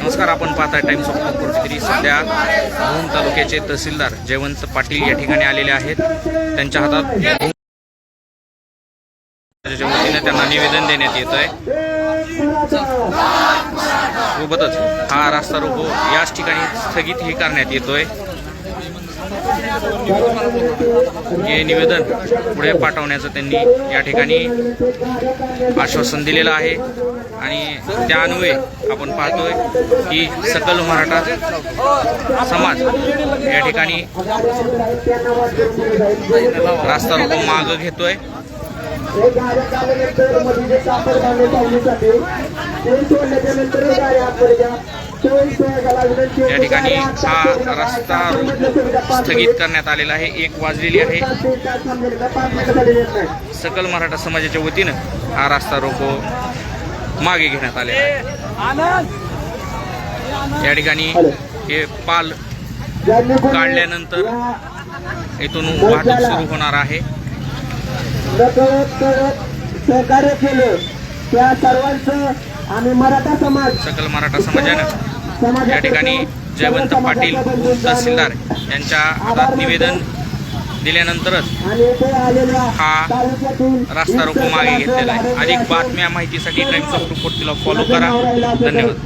नमस्कार आपण पाहताय टाइम्स ऑफ कोकण सध्या भूम तालुक्याचे तहसीलदार जयवंत पाटील या ठिकाणी आलेले आहेत. त्यांच्या हातात वतीने त्यांना निवेदन देण्यात येत आहे सोबतच हा रास्ता रोको याच ठिकाणी स्थगितही करण्यात येतोय. हे निवेदन पुढे पाठवण्याचं त्यांनी या ठिकाणी आश्वासन दिलेलं आहे. आणि त्या अन्वये आपण पाहतोय की सकल मराठा समाज या ठिकाणी रास्ता रोको मागं घेतोय. या ठिकाणी हा रस्ता स्थगित करण्यात आलेला आहे. एक वाजलेली आहे. सकल मराठा समाजाच्या वतीनं हा रास्ता रोको मागे घेण्यात आलेला आहे. या ठिकाणी हे पाल काढल्यानंतर इथून वाहतूक सुरू होणार आहे. सहकार्य केलं. त्या सर्वांचं आम्ही मराठा समाज सकल मराठा समाजानं या ठिकाणी जयवंत पाटील तहसीलदार यांच्या हातात निवेदन दिल्यानंतरच हा रास्ता रोको मागे घेतलेला आहे. अधिक बातम्या माहितीसाठी टाइम्स ऑफ रिपोर्टला फॉलो करा. धन्यवाद.